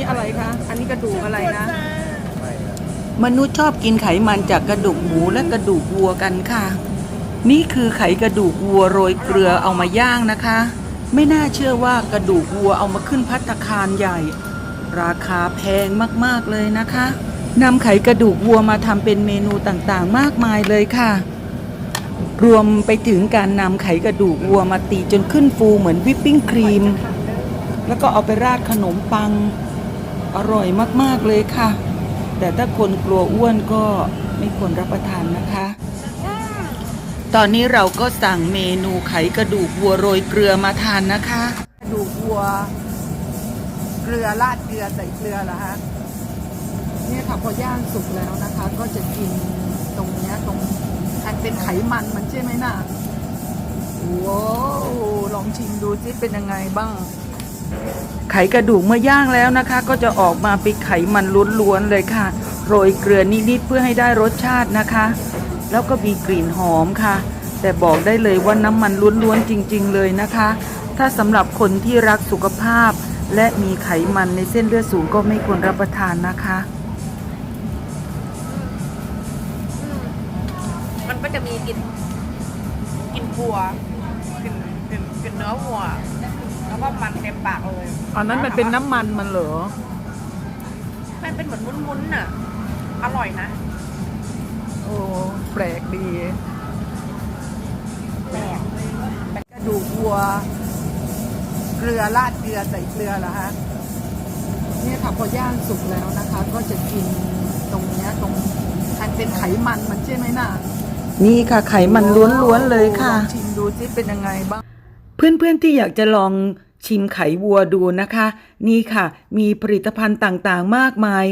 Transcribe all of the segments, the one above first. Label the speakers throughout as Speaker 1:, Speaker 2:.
Speaker 1: นี้อะไรคะ อันนี้กระดูกอะไรนะ
Speaker 2: มนุษย์ชอบกินไขมันจากกระดูกหมูและกระดูกวัวกันค่ะ นี่คือไขกระดูกวัวโรยเกลือเอามาย่างนะคะ ไม่น่าเชื่อว่ากระดูกวัวเอามาขึ้นพัตคารใหญ่ ราคาแพงมากๆเลยนะคะนำไขกระดูกวัวมาทำเป็นเมนูต่างๆ มากมายเลยค่ะ รวมไปถึงการนำไขกระดูกวัวมาตีจนขึ้นฟูเหมือนวิปปิ้งครีม แล้วก็เอาไปราดขนมปัง อร่อยมากๆเลยค่ะ แต่ถ้าคนกลัวอ้วนก็ไม่ควรรับประทานนะคะ ตอนนี้เราก็สั่งเมนูไขกระดูกวัวโรยเกลือมาทานนะคะ
Speaker 1: กระดูกวัว เกลือราดเกลือใส่เกลือเหรอฮะเนี่ยค่ะพอย่างสุกแล้วนะคะ ก็จะกินตรงเนี้ยตรงอันเป็นไขมันมันใช่ไหมน่ะว้าวลองชิมดูซิเป็นยังไงบ้าง
Speaker 2: ไขกระดูกเมื่อย่างแล้วนะคะ ก็จะออกมาเป็นไขมันล้วนๆเลยค่ะ โรยเกลือนิดๆเพื่อให้ได้รสชาตินะคะ แล้วก็มีกลิ่นหอมค่ะ แต่บอกได้เลยว่าน้ำมันล้วนๆจริง ๆ เลยนะคะ ถ้าสำหรับคนที่รักสุขภาพ และมีไขมันในเส้นเลือดสูงก็ไม่ควรรับประทานนะคะ
Speaker 3: มันก็จะมีกลิ่นกลิ่นวัวกลิ่นกลิ่นกลิ่นเนื้อวัว แล้วก็มันเต็มปากเลย
Speaker 1: อันนั้นมันเป็นน้ำมันมันเหรอ
Speaker 3: มันเป็นเหมือนวุ้นๆน่ะ อร่อยนะ
Speaker 1: โอ้แปลกดี
Speaker 3: แปลก
Speaker 1: กระดูกวัว เกลือราดเกลือใส่เกลือเหรอฮะเนี่ยค่ะพอย่างสุกแล้วนะคะ ก็จะกินตรงเนี้ยตรงอันเป็นไขมันมันใช่ไหมน่ะ
Speaker 2: นี่ค่ะ ไขมันล้วนๆเลยค่ะ
Speaker 1: ลองชิมดูซิเป็นยังไงบ้าง
Speaker 2: เพื่อนๆที่อยากจะลองชิมไขวัวดูนะคะ นี่ค่ะ มีผลิตภัณฑ์ต่างๆมากมาย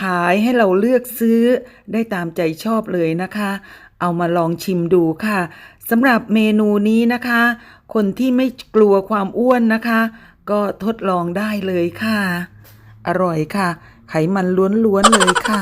Speaker 2: ขายให้เราเลือกซื้อได้ตามใจชอบเลยนะคะ เอามาลองชิมดูค่ะสำหรับเมนูนี้นะคะ คนที่ไม่กลัวความอ้วนนะคะ ก็ทดลองได้เลยค่ะ อร่อยค่ะ ไขมันล้วนๆเลยค่ะ